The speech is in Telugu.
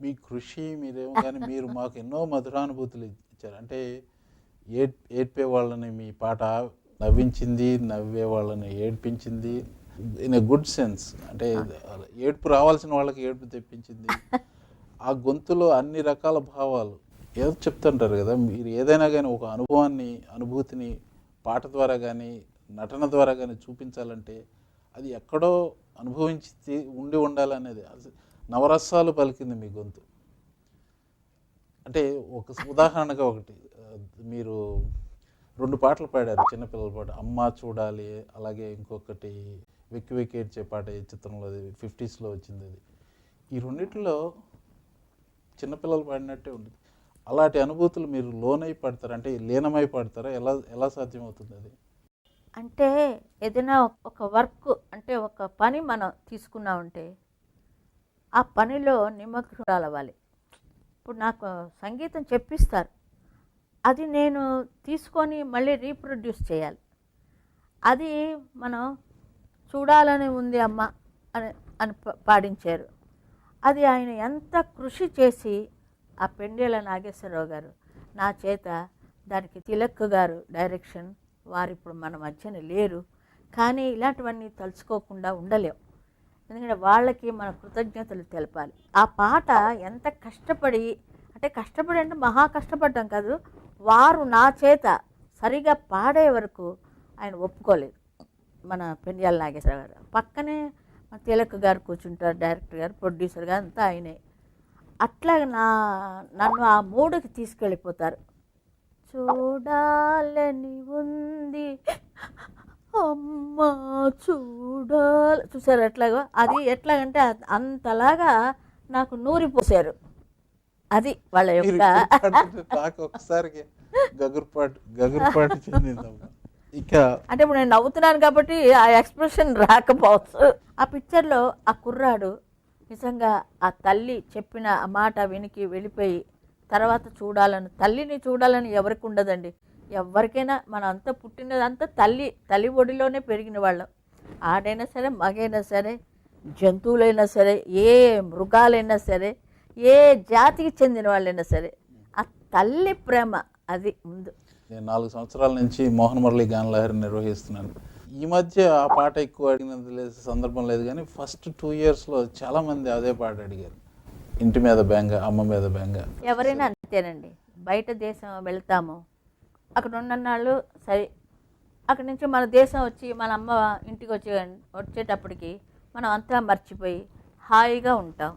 మీ కృషి మీరేమో కానీ మీరు మాకు ఎన్నో మధురానుభూతులు ఇచ్చారు. అంటే ఏడ్ ఏడ్పే వాళ్ళని మీ పాట నవ్వించింది నవ్వే వాళ్ళని ఏడ్పించింది ఇన్ ఎ గుడ్ సెన్స్. అంటే ఏడుపు రావాల్సిన వాళ్ళకి ఏడుపు తెప్పించింది. ఆ గొంతులో అన్ని రకాల భావాలు. ఏదో చెప్తుంటారు కదా మీరు ఏదైనా కానీ ఒక అనుభవాన్ని అనుభూతిని పాట ద్వారా కానీ నటన ద్వారా కానీ చూపించాలంటే అది ఎక్కడో అనుభవించి ఉండి ఉండాలనేది. అసలు నవరసాలు పలికింది మీ గొంతు. అంటే ఒక ఉదాహరణగా ఒకటి మీరు రెండు పాటలు పాడారు చిన్నపిల్లల పాట అమ్మ చూడాలి అలాగే ఇంకొకటి వెక్కి వెక్కి ఏడ్చే పాట ఈ చిత్రంలో అది ఫిఫ్టీస్లో వచ్చింది అది. ఈ రెండిట్లో చిన్నపిల్లలు పాడినట్టే ఉంటుంది అలాంటి అనుభూతులు మీరు లోనై పాడతారా? అంటే లీనమై పాడతారా? ఎలా ఎలా సాధ్యమవుతుంది అది? అంటే ఏదైనా ఒక వర్క్ అంటే ఒక పని మనం తీసుకున్నామంటే ఆ పనిలో నిమగ్నురాలవ్వాలి. ఇప్పుడు నాకు సంగీతం చెప్పిస్తారు. అది నేను తీసుకొని మళ్ళీ రీప్రొడ్యూస్ చేయాలి. అది మనం చూడాలని ఉంది అమ్మ అని అని పాడించారు. అది ఆయన ఎంత కృషి చేసి ఆ పెండేల నాగేశ్వరరావు గారు నా చేత దానికి తిలక్ గారు డైరెక్షన్ వారు ఇప్పుడు మన మధ్యన లేరు. కానీ ఇలాంటివన్నీ తలుచుకోకుండా ఉండలేం. ఎందుకంటే వాళ్ళకి మన కృతజ్ఞతలు తెలపాలి. ఆ పాట ఎంత కష్టపడి అంటే కష్టపడి అంటే మహా కష్టపడ్డాం కాదు వారు నా చేత సరిగా పాడే వరకు ఆయన ఒప్పుకోలేదు. మన పెండియాల నాగేశ్వర గారు. పక్కనే మన తిలక్ గారు కూర్చుంటారు డైరెక్టర్ గారు ప్రొడ్యూసర్ గారు అంతా ఆయనే. అట్లా నా నన్ను ఆ మూడుకి తీసుకెళ్ళిపోతారు. చూడాలని ఉంది. అమ్మ! చూడాలి. చూసారు ఎట్లాగో? అది ఎట్లాగంటే అంతలాగా నాకు నూరిపోసారు అది వాళ్ళ యొక్క నాకు గగురుపాటు గగురుపాటు చెందిందమ్మా. ఇక అంటే ఇప్పుడు నేను నవ్వుతున్నాను కాబట్టి ఆ ఎక్స్ప్రెషన్ రాకపోవచ్చు. ఆ పిక్చర్లో ఆ కుర్రాడు నిజంగా ఆ తల్లి చెప్పిన ఆ మాట వినికి వెళ్ళిపోయి తర్వాత చూడాలని తల్లిని చూడాలని ఎవరికి ఉండదండి. ఎవరికైనా మనం అంతా పుట్టినదంతా తల్లి తల్లి ఒడిలోనే పెరిగిన వాళ్ళం. ఆడైనా సరే మగైనా సరే జంతువులైనా సరే ఏ మృగాలైనా సరే ఏ జాతికి చెందిన వాళ్ళైనా సరే ఆ తల్లి ప్రేమ అది ముందు. నేను నాలుగు సంవత్సరాల నుంచి మోహన్ మురళి గానలహరి నిర్వహిస్తున్నాను. ఈ మధ్య ఆ పాట ఎక్కువ అడిగినంత లేదు సందర్భం లేదు కానీ ఫస్ట్ టూ ఇయర్స్లో చాలా మంది అదే పాట అడిగారు. ఇంటి మీద బెంగ అమ్మ మీద బెంగ. ఎవరైనా అంతేనండి. బయట దేశం వెళ్తాము. అక్కడ ఉన్ననాళ్ళు సరే అక్కడి నుంచి మన దేశం వచ్చి మన అమ్మ ఇంటికి వచ్చే వచ్చేటప్పటికి మనం అంతా మర్చిపోయి హాయిగా ఉంటాం.